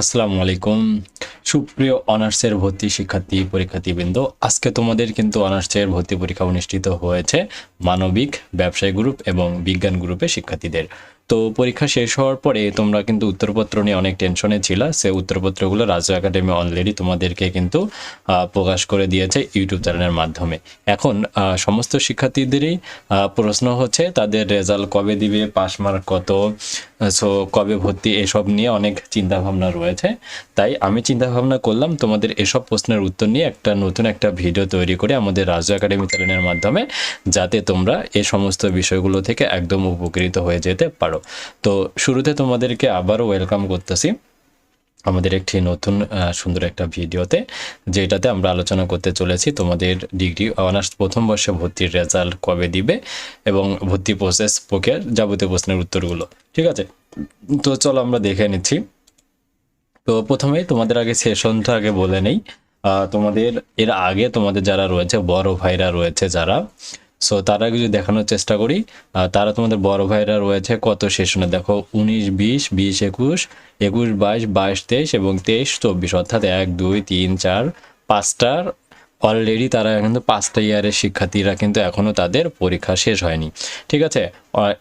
আসসালামু আলাইকুম। সুপ্রিয় অনার্সের ভর্তি শিক্ষার্থী, পরীক্ষার্থীবৃন্দ, আজকে তোমাদের কিন্তু অনার্সের ভর্তি পরীক্ষা অনুষ্ঠিত হয়েছে মানবিক, ব্যবসায় গ্রুপ এবং বিজ্ঞান গ্রুপে শিক্ষার্থীদের। তো পরীক্ষা শেষ হওয়ার পরে তোমরা কিন্তু উত্তরপত্র নিয়ে অনেক টেনশনে ছিল। সে উত্তরপত্রগুলো রাজ্য একাডেমি অলরেডি তোমাদেরকে কিন্তু প্রকাশ করে দিয়েছে ইউটিউব চ্যানেলের মাধ্যমে। এখন সমস্ত শিক্ষার্থীদেরই প্রশ্ন হচ্ছে, তাদের রেজাল্ট কবে দিবে পাস মার্ক কত, সো কবে ভর্তি, এসব নিয়ে অনেক চিন্তা ভাবনা রয়েছে। তাই আমি চিন্তা ভাবনা করলাম, তোমাদের এসব প্রশ্নের উত্তর নিয়ে একটা নতুন একটা ভিডিও তৈরি করে আমাদের রাজ্য একাডেমি চ্যানেলের মাধ্যমে, যাতে তোমরা এ সমস্ত বিষয়গুলো থেকে একদম উপকৃত হয়ে যেতে পারো। তো শুরুতে তোমাদেরকে আবারও ওয়েলকাম করতেছি আমাদের একটি নতুন সুন্দর একটা ভিডিওতে, যেটাতে আমরা আলোচনা করতে চলেছি তোমাদের ডিগ্রি অনার্স প্রথম বর্ষে ভর্তির রেজাল্ট কবে দিবে এবং ভর্তি প্রসেস প্রক্রিয়ার যাবতীয় প্রশ্নের উত্তরগুলো, ঠিক আছে? তো চলো আমরা দেখে নিচ্ছি। তো প্রথমেই তোমাদের আগে সেশনটা আগে বলে নেই। তোমাদের, এর আগে তোমাদের যারা রয়েছে, বড় ভাইরা রয়েছে যারা সো তারা যদি দেখানোর চেষ্টা করি তারা তোমাদের বড় ভাইরা রয়েছে কত সেশনে? দেখো, উনিশ, বিশ বিশ, একুশ একুশ, বাইশ বাইশ, তেইশ এবং তেইশ, চব্বিশ। অর্থাৎ এক, দুই, তিন, চার, পাঁচটার অলরেডি তারা কিন্তু পাঁচটা ইয়ারের শিক্ষার্থীরা কিন্তু এখনও তাদের পরীক্ষা শেষ হয়নি। ঠিক আছে?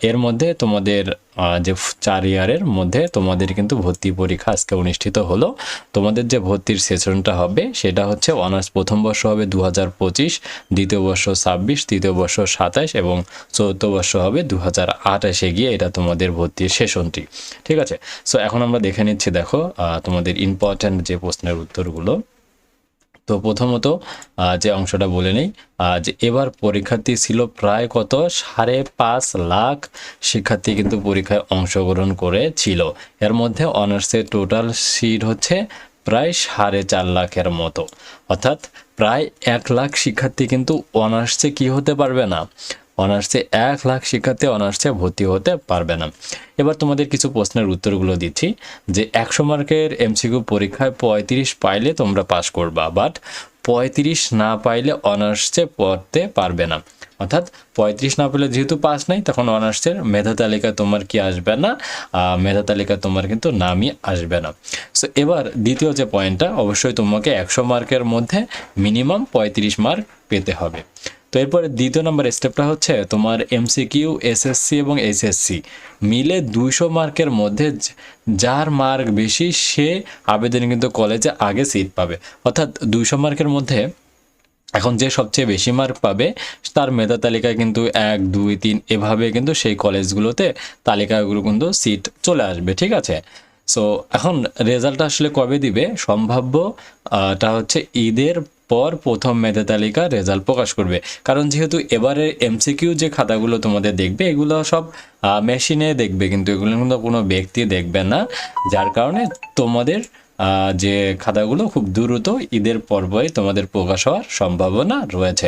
এর মধ্যে তোমাদের যে চার ইয়ারের মধ্যে তোমাদের কিন্তু ভর্তি পরীক্ষা আজকে অনুষ্ঠিত হলো। তোমাদের যে ভর্তির সেশনটা হবে সেটা হচ্ছে অনার্স প্রথম বর্ষ হবে দু পঁচিশ, দ্বিতীয় বর্ষ ছাব্বিশ, তৃতীয় বর্ষ সাতাশ এবং চৌদ্দ বর্ষ হবে দু হাজার আঠাশে গিয়ে এটা তোমাদের ভর্তির সেশনটি ঠিক আছে? সো এখন আমরা দেখে নিচ্ছি, দেখো তোমাদের ইম্পর্ট্যান্ট যে প্রশ্নের উত্তরগুলো। তো প্রথমত যে অংশটা বলে নেই যে এবার পরীক্ষার্থী ছিল প্রায় কত? সাড়ে পাঁচ লাখ শিক্ষার্থী কিন্তু পরীক্ষায় অংশগ্রহণ করেছিল। এর মধ্যে অনার্সের টোটাল সিট হচ্ছে প্রায় সাড়ে চার লাখের মতো। অর্থাৎ প্রায় এক লাখ শিক্ষার্থী কিন্তু অনার্সে কি হতে পারবে না? অনার্সে এক লাখ শিক্ষার্থী অনার্সে ভর্তি হতে পারবে না। এবার তোমাদের কিছু প্রশ্নের উত্তরগুলো দিচ্ছি, যে একশো মার্কের এমসিকিউ পরীক্ষায় পঁয়ত্রিশ পাইলে তোমরা পাস করবা, বাট পঁয়ত্রিশ না পাইলে অনার্সে পড়তে পারবে না। অর্থাৎ পঁয়ত্রিশ না পেলে যেহেতু পাস নাই, তখন অনার্সের মেধা তালিকা তোমার কি আসবে না? মেধা তালিকা তোমার কিন্তু নামই আসবে না। সো এবার দ্বিতীয় যে পয়েন্টটা অবশ্যই তোমাকে একশো মার্কের মধ্যে মিনিমাম পঁয়ত্রিশ মার্ক পেতে হবে। তো এরপরে দ্বিতীয় নম্বর স্টেপটা হচ্ছে তোমার এমসিকিউ এসএসসি এবং এইচএসসি মিলে দুইশো মার্কের মধ্যে যার মার্ক বেশি সে আবেদন কিন্তু কলেজে আগে সিট পাবে। অর্থাৎ দুইশো মার্কের মধ্যে এখন যে সবচেয়ে বেশি মার্ক পাবে তার মেধা তালিকায় কিন্তু এক দুই তিন এভাবে কিন্তু সেই কলেজগুলোতে তালিকাগুলো কিন্তু সিট চলে আসবে ঠিক আছে? সো এখন রেজাল্ট আসলে কবে দিবে? সম্ভাব্য আহ, টা হচ্ছে ঈদের পর প্রথম মেধা তালিকা রেজাল্ট প্রকাশ করবে। কারণ যেহেতু এবারের এমসিকিউ যে খাতাগুলো তোমাদের দেখবে, এগুলো সব মেশিনে দেখবে, কিন্তু এগুলো কিন্তু কোনো ব্যক্তি দেখবে না। যার কারণে তোমাদের যে খাতাগুলো খুব দ্রুত ঈদের পর্বে তোমাদের প্রকাশ হওয়ার সম্ভাবনা রয়েছে।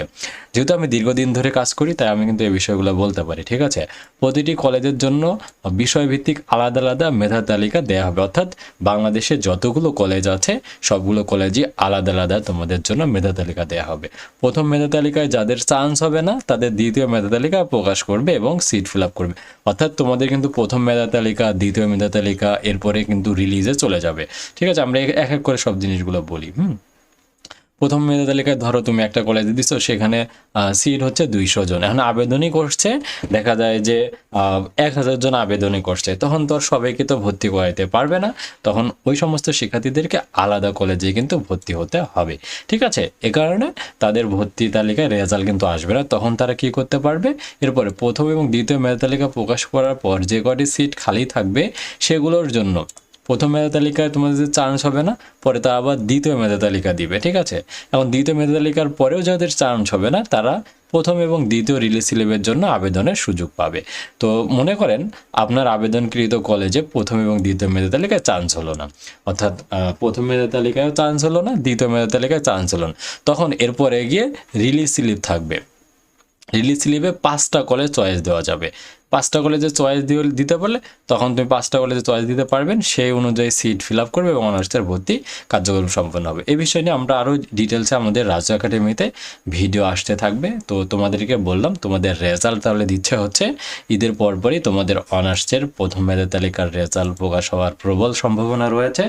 যেহেতু আমি দীর্ঘদিন ধরে কাজ করি, তাই আমি কিন্তু এই বিষয়গুলো বলতে পারি, ঠিক আছে? প্রতিটি কলেজের জন্য বিষয়ভিত্তিক আলাদা আলাদা মেধা তালিকা দেওয়া হবে। অর্থাৎ বাংলাদেশে যতগুলো কলেজ আছে, সবগুলো কলেজই আলাদা আলাদা তোমাদের জন্য মেধা তালিকা দেওয়া হবে। প্রথম মেধা তালিকায় যাদের চান্স হবে না, তাদের দ্বিতীয় মেধা তালিকা প্রকাশ করবে এবং সিট ফিল আপ করবে। অর্থাৎ তোমাদের কিন্তু প্রথম মেধা তালিকা, দ্বিতীয় মেধা তালিকা, এরপরে কিন্তু রিলিজে চলে যাবে। ঠিক আছে? আমরা এক এক করে সব জিনিসগুলো বলি, হুম? প্রথম মেধা তালিকায় ধরো তুমি একটা কলেজে দিছো, সেখানে সিট হচ্ছে দুইশো জন। এখন আবেদনই করছে, দেখা যায় যে এক হাজার জন আবেদনই করছে। তখন তো আর সবাইকে তো ভর্তি করাইতে পারবে না। তখন ওই সমস্ত শিক্ষার্থীদেরকে আলাদা কলেজে কিন্তু ভর্তি হতে হবে। ঠিক আছে? এ কারণে তাদের ভর্তি তালিকায় রেজাল্ট কিন্তু আসবে না। তখন তারা কি করতে পারবে? এরপরে প্রথম এবং দ্বিতীয় মেধা তালিকা প্রকাশ করার পর যে কটি সিট খালি থাকবে, সেগুলোর জন্য প্রথম মেধা তালিকায় তোমাদের চান্স হবে না, পরে তা আবার দ্বিতীয় মেধা তালিকা দিবে, ঠিক আছে? এখন দ্বিতীয় মেধা তালিকার পরেও যাদের চান্স হবে না, তারা প্রথম এবং দ্বিতীয় রিলিজ স্লিপের জন্য আবেদনের সুযোগ পাবে। তো মনে করেন, আপনার আবেদনকৃত কলেজে প্রথম এবং দ্বিতীয় মেধা তালিকায় চান্স হলো না। অর্থাৎ প্রথম মেধা তালিকায়ও চান্স হলো না, দ্বিতীয় মেধা তালিকায় চান্স হলো না। তখন এরপরে গিয়ে রিলিজ স্লিপ থাকবে। রিলিজ স্লিপে পাঁচটা কলেজ চয়েস দেওয়া যাবে। পাঁচটা কলেজে চয়েস দিয়ে দিতে পারলে, তখন তুমি পাঁচটা কলেজে চয়েস দিতে পারবেন, সেই অনুযায়ী সিট ফিল আপ করবে এবং অনার্সের ভর্তি কার্যক্রম সম্পন্ন হবে। এই বিষয় নিয়ে আমরা আরও ডিটেলসে আমাদের রাজ্য একাডেমিতে ভিডিও আসতে থাকবে। তো তোমাদেরকে বললাম, তোমাদের রেজাল্ট তাহলে দিচ্ছে হচ্ছে, ঈদের পরপরই তোমাদের অনার্সের প্রথম মেধা তালিকার রেজাল্ট প্রকাশ হওয়ার প্রবল সম্ভাবনা রয়েছে।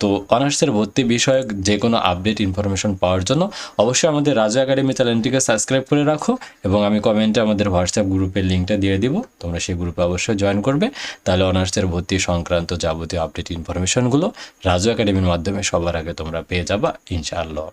তো অনার্সের ভর্তি বিষয়ক যে কোনো আপডেট ইনফরমেশন পাওয়ার জন্য অবশ্যই আমাদের রাজা একাডেমি চ্যানেলটিকে সাবস্ক্রাইব করে রাখো এবং আমি কমেন্টে আমাদের হোয়াটসঅ্যাপ গ্রুপের লিঙ্কটা দিয়ে দিব। তোমরা সেই গ্রুপে অবশ্যই জয়েন করবে। তাহলে অনার্সের ভর্তি সংক্রান্ত যাবতীয় আপডেট ইনফরমেশনগুলো রাজু একাডেমির মাধ্যমে সবার আগে তোমরা পেয়ে যাবা, ইনশাআল্লাহ।